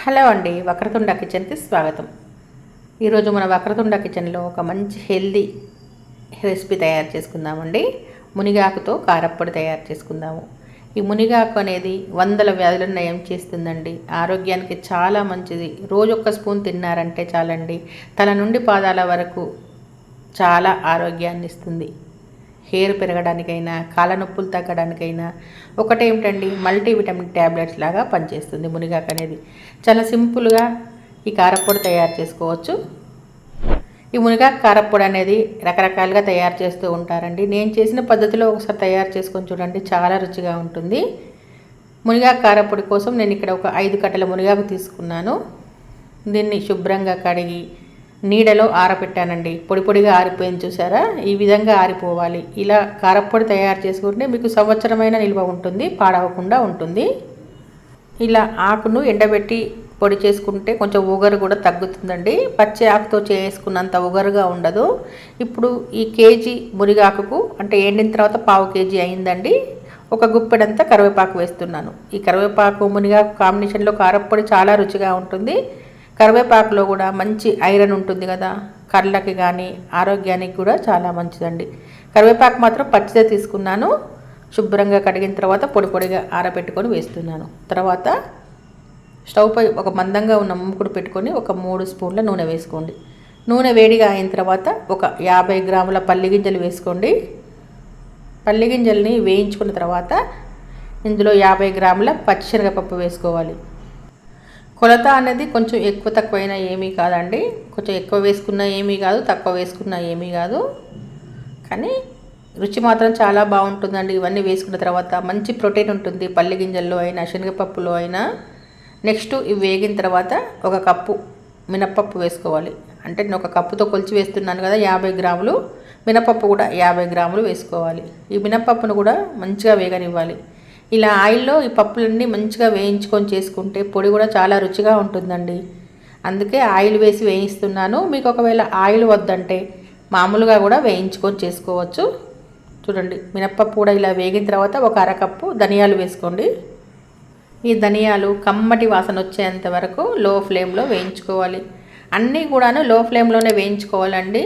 Hello అండి వక్రతుండ కిచెన్కి స్వాగతం. ఈరోజు మన వక్రతుండ కిచెన్లో ఒక మంచి హెల్దీ రెసిపీ తయారు చేసుకుందామండి. మునిగాకుతో కారప్పొడి తయారు చేసుకుందాము. ఈ మునిగాకు అనేది వందల వ్యాధులను నయం చేస్తుందండి. ఆరోగ్యానికి చాలా మంచిది. రోజు ఒక్క స్పూన్ తిన్నారంటే చాలండి. తల నుండి పాదాల వరకు చాలా ఆరోగ్యాన్ని ఇస్తుంది. హెయిర్ పెరగడానికైనా కాళ్ళ నొప్పులు తగ్గడానికైనా ఒకటేమిటండి? మల్టీవిటమిన్ ట్యాబ్లెట్స్ లాగా పనిచేస్తుంది మునిగాకు అనేది. చాలా సింపుల్గా ఈ కారప్పొడి తయారు చేసుకోవచ్చు. ఈ మునిగాకు కారప్పొడి అనేది రకరకాలుగా తయారు చేస్తూ ఉంటారండి. నేను చేసిన పద్ధతిలో ఒకసారి తయారు చేసుకొని చూడండి చాలా రుచిగా ఉంటుంది. మునిగాకు కారప్పొడి కోసం నేను ఇక్కడ ఒక ఐదు కట్టల మునిగాకు తీసుకున్నాను. దీన్ని శుభ్రంగా కడిగి నీడలో ఆరబెట్టానండి పొడి పొడిగా ఆరిపోయింది చూసారా? ఈ విధంగా ఆరిపోవాలి. ఇలా కారప్పొడి తయారు చేసుకుంటే మీకు సంవత్సరమైన నిల్వ ఉంటుంది పాడవకుండా ఉంటుంది. ఇలా ఆకును ఎండబెట్టి పొడి చేసుకుంటే కొంచెం ఉగరు కూడా తగ్గుతుందండి. పచ్చి ఆకుతో చేసుకున్నంత ఉగరుగా ఉండదు. ఇప్పుడు ఈ కేజీ మురిగాకుకు అంటే ఎండిన తర్వాత పావు కేజీ అయిందండి. ఒక గుప్పెడంతా కరివేపాకు వేస్తున్నాను. ఈ కరివేపాకు మునిగాకు కాంబినేషన్లో కారప్పొడి చాలా రుచిగా ఉంటుంది. కరివేపాకులో కూడా మంచి ఐరన్ ఉంటుంది కదా. కళ్ళకి కానీ ఆరోగ్యానికి కూడా చాలా మంచిదండి. కరివేపాకు మాత్రం పచ్చిదే తీసుకున్నాను. శుభ్రంగా కడిగిన తర్వాత పొడి పొడిగా ఆరబెట్టుకొని వేస్తున్నాను. తర్వాత స్టవ్ పై ఒక మందంగా ఉన్న ముంకుడు పెట్టుకొని ఒక మూడు స్పూన్ల నూనె వేసుకోండి. నూనె వేడిగా అయిన తర్వాత ఒక యాభై గ్రాముల పల్లి గింజలు వేసుకోండి. పల్లి గింజల్ని వేయించుకున్న తర్వాత ఇందులో యాభై గ్రాముల పచ్చిశనగపప్పు వేసుకోవాలి. కొలత అనేది కొంచెం ఎక్కువ తక్కువైనా ఏమీ కాదండి. కొంచెం ఎక్కువ వేసుకున్నా ఏమీ కాదు తక్కువ వేసుకున్నా ఏమీ కాదు. కానీ రుచి మాత్రం చాలా బాగుంటుందండి. ఇవన్నీ వేసుకున్న తర్వాత మంచి ప్రోటీన్ ఉంటుంది. పల్లి గింజల్లో అయినా శనగపప్పులో అయినా. నెక్స్ట్ ఇవి వేగిన తర్వాత ఒక కప్పు మినప్పప్పు వేసుకోవాలి. అంటే నేను ఒక కప్పుతో కొలిచి వేస్తున్నాను కదా యాభై గ్రాములు. మినపప్పు కూడా యాభై గ్రాములు వేసుకోవాలి. ఈ మినపప్పును కూడా మంచిగా వేగనివ్వాలి. ఇలా ఆయిల్లో ఈ పప్పులన్నీ మంచిగా వేయించుకొని చేసుకుంటే పొడి కూడా చాలా రుచిగా ఉంటుందండి. అందుకే ఆయిల్ వేసి వేయిస్తున్నాను. మీకు ఒకవేళ ఆయిల్ వద్దంటే మామూలుగా కూడా వేయించుకొని చేసుకోవచ్చు. చూడండి మినప్పప్పు కూడా ఇలా వేగిన తర్వాత ఒక అరకప్పు ధనియాలు వేసుకోండి. ఈ ధనియాలు కమ్మటి వాసన వచ్చేంత వరకు లో ఫ్లేమ్లో వేయించుకోవాలి. అన్నీ కూడాను లో ఫ్లేమ్లోనే వేయించుకోవాలండి.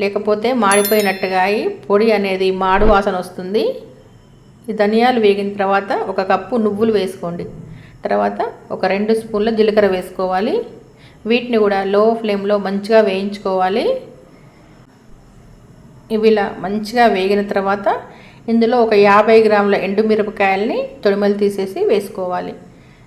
లేకపోతే మాడిపోయినట్టుగా అయి పొడి అనేది మాడు వాసన వస్తుంది. ఈ ధనియాలు వేగిన తర్వాత ఒక కప్పు నువ్వులు వేసుకోండి. తర్వాత ఒక రెండు స్పూన్ల జీలకర్ర వేసుకోవాలి. వీటిని కూడా లో ఫ్లేమ్లో మంచిగా వేయించుకోవాలి. ఇవి ఇలా మంచిగా వేగిన తర్వాత ఇందులో ఒక యాభై గ్రాముల ఎండుమిరపకాయలని తొడిమలు తీసేసి వేసుకోవాలి.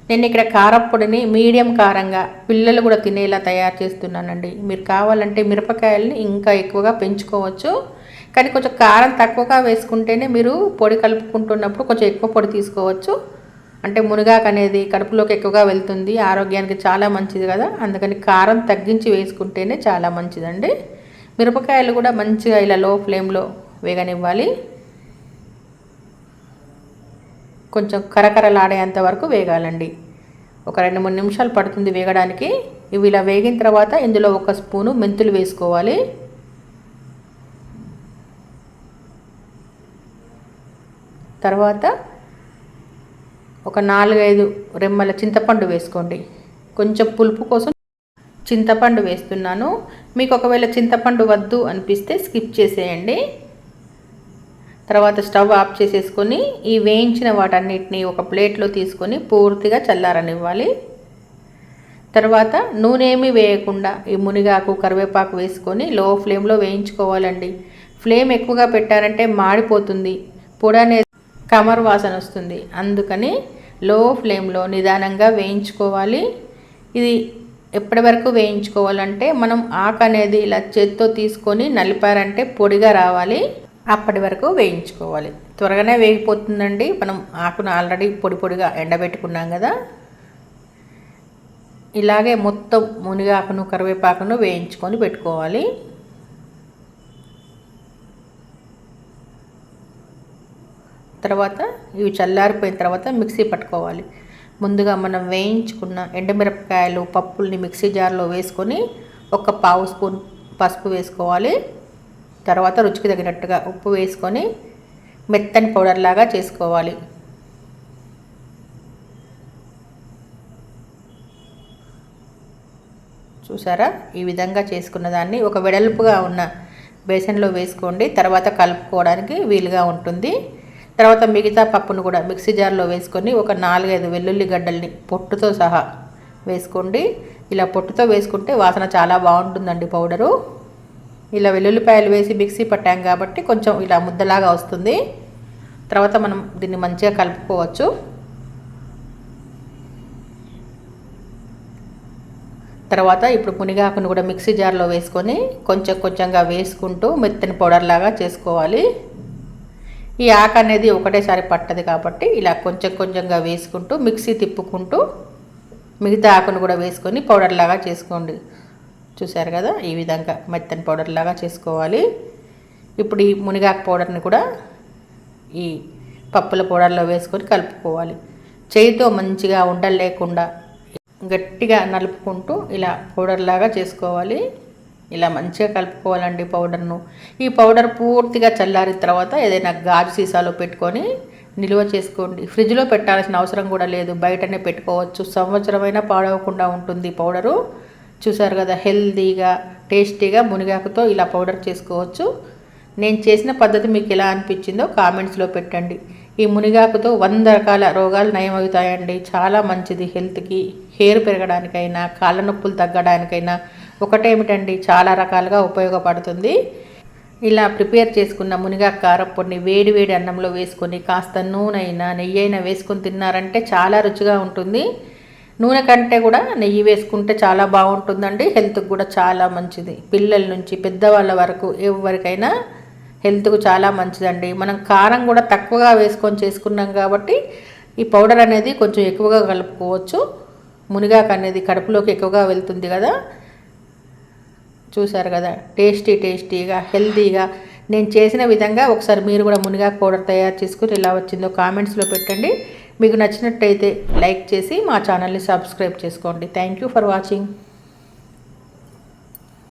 నేను ఇక్కడ కారప్పొడిని మీడియం కారంగా పిల్లలు కూడా తినేలా తయారు చేస్తున్నానండి. మీరు కావాలంటే మిరపకాయలని ఇంకా ఎక్కువగా పెంచుకోవచ్చు. కానీ కొంచెం కారం తక్కువగా వేసుకుంటేనే మీరు పొడి కలుపుకుంటున్నప్పుడు కొంచెం ఎక్కువ పొడి తీసుకోవచ్చు. అంటే మునగాకు అనేది కడుపులోకి ఎక్కువగా వెళ్తుంది. ఆరోగ్యానికి చాలా మంచిది కదా. అందుకని కారం తగ్గించి వేసుకుంటేనే చాలా మంచిదండి. మిరపకాయలు కూడా మంచిగా ఇలా లో ఫ్లేమ్లో వేగనివ్వాలి. కొంచెం కరకరలాడేంత వరకు వేగాలండి. ఒక రెండు మూడు నిమిషాలు పడుతుంది వేగడానికి. ఇవి ఇలా వేగిన తర్వాత ఇందులో ఒక స్పూను మెంతులు వేసుకోవాలి. తర్వాత ఒక నాలుగైదు రెమ్మల చింతపండు వేసుకోండి. కొంచెం పులుపు కోసం చింతపండు వేస్తున్నాను. మీకు ఒకవేళ చింతపండు వద్దు అనిపిస్తే స్కిప్ చేసేయండి. తర్వాత స్టవ్ ఆఫ్ చేసేసుకొని ఈ వేయించిన వాటన్నిటిని ఒక ప్లేట్లో తీసుకొని పూర్తిగా చల్లారనివ్వాలి. తర్వాత నూనె ఏమీ వేయకుండా ఈ మునిగాకు కరివేపాకు వేసుకొని లో ఫ్లేమ్లో వేయించుకోవాలండి. ఫ్లేమ్ ఎక్కువగా పెట్టారంటే మాడిపోతుంది. పొడి అనేది కమర్ వాసన వస్తుంది. అందుకని లో ఫ్లేమ్లో నిదానంగా వేయించుకోవాలి. ఇది ఎప్పటి వరకు వేయించుకోవాలంటే మనం ఆకు అనేది ఇలా చేత్తో తీసుకొని నలిపారంటే పొడిగా రావాలి. అప్పటి వరకు వేయించుకోవాలి. త్వరగానే వేగిపోతుందండి. మనం ఆకును ఆల్రెడీ పొడి పొడిగా ఎండబెట్టుకున్నాం కదా. ఇలాగే మొత్తం మునిగాకును కరివేపాకును వేయించుకొని పెట్టుకోవాలి. తర్వాత ఇవి చల్లారిపోయిన తర్వాత మిక్సీ పట్టుకోవాలి. ముందుగా మనం వేయించుకున్న ఎండుమిరపకాయలు పప్పుల్ని మిక్సీ జార్లో వేసుకొని ఒక పావు స్పూన్ పసుపు వేసుకోవాలి. తర్వాత రుచికి తగినట్టుగా ఉప్పు వేసుకొని మెత్తని పౌడర్ లాగా చేసుకోవాలి. చూసారా? ఈ విధంగా చేసుకున్న దాన్ని ఒక వెడల్పుగా ఉన్న బేసన్లో వేసుకోండి. తర్వాత కలుపుకోవడానికి వీలుగా ఉంటుంది. తర్వాత మిగతా పప్పును కూడా మిక్సీ జార్లో వేసుకొని ఒక నాలుగైదు వెల్లుల్లి గడ్డల్ని పొట్టుతో సహా వేసుకోండి. ఇలా పొట్టుతో వేసుకుంటే వాసన చాలా బాగుంటుందండి పౌడరు. ఇలా వెల్లుల్లిపాయలు వేసి మిక్సీ పట్టాం కాబట్టి కొంచెం ఇలా ముద్దలాగా వస్తుంది. తర్వాత మనం దీన్ని మంచిగా కలుపుకోవచ్చు. తర్వాత ఇప్పుడు మునిగాకును కూడా మిక్సీ జార్లో వేసుకొని కొంచెం కొంచెంగా వేసుకుంటూ మెత్తని పౌడర్ లాగా చేసుకోవాలి. ఈ ఆకు అనేది ఒకటేసారి పట్టదు కాబట్టి ఇలా కొంచెం కొంచెంగా వేసుకుంటూ మిక్సీ తిప్పుకుంటూ మిగతా ఆకును కూడా వేసుకొని పౌడర్ లాగా చేసుకోండి. చూసారు కదా? ఈ విధంగా మెత్తని పౌడర్ లాగా చేసుకోవాలి. ఇప్పుడు ఈ మునిగాకు పౌడర్ని కూడా ఈ పప్పుల పౌడర్లో వేసుకొని కలుపుకోవాలి. చేయితో మంచిగా ఉండలు లేకుండా గట్టిగా నలుపుకుంటూ ఇలా పౌడర్ లాగా చేసుకోవాలి. ఇలా మంచిగా కలుపుకోవాలండి పౌడర్ను. ఈ పౌడర్ పూర్తిగా చల్లారిన తర్వాత ఏదైనా గాజు సీసాలో పెట్టుకొని నిల్వ చేసుకోండి. ఫ్రిడ్జ్లో పెట్టాల్సిన అవసరం కూడా లేదు. బయటనే పెట్టుకోవచ్చు. సంవత్సరమైనా పాడవకుండా ఉంటుంది పౌడరు. చూసారు కదా హెల్తీగా టేస్టీగా మునిగాకుతో ఇలా పౌడర్ చేసుకోవచ్చు. నేను చేసిన పద్ధతి మీకు ఎలా అనిపించిందో కామెంట్స్లో పెట్టండి. ఈ మునిగాకుతో వంద రకాల రోగాలు నయమవుతాయండి. చాలా మంచిది హెల్త్కి. హెయిర్ పెరగడానికైనా కాళ్ళ నొప్పులు తగ్గడానికైనా ఒకటేమిటండి? చాలా రకాలుగా ఉపయోగపడుతుంది. ఇలా ప్రిపేర్ చేసుకున్న మునిగా కారప్పొడిని వేడి వేడి అన్నంలో వేసుకొని కాస్త నూనె అయినా నెయ్యి అయినా వేసుకొని తిన్నారంటే చాలా రుచిగా ఉంటుంది. నూనె కంటే కూడా నెయ్యి వేసుకుంటే చాలా బాగుంటుందండి. హెల్త్కి కూడా చాలా మంచిది. పిల్లల నుంచి పెద్దవాళ్ళ వరకు ఎవరికైనా హెల్త్కు చాలా మంచిదండి. మనం కారం కూడా తక్కువగా వేసుకొని చేసుకున్నాం కాబట్టి ఈ పౌడర్ అనేది కొంచెం ఎక్కువగా కలుపుకోవచ్చు. మునిగాకు అనేది కడుపులోకి ఎక్కువగా వెళ్తుంది కదా. చూశారు కదా టేస్టీ టేస్టీగా హెల్తీగా నేను చేసిన విధంగా ఒకసారి మీరు కూడా మునిగాకు పౌడర్ తయారు చేసుకుని ఎలా వచ్చిందో కామెంట్స్లో పెట్టండి. మీకు నచ్చినట్టయితే లైక్ చేసి మా ఛానల్ని సబ్స్క్రైబ్ చేసుకోండి. Thank you for watching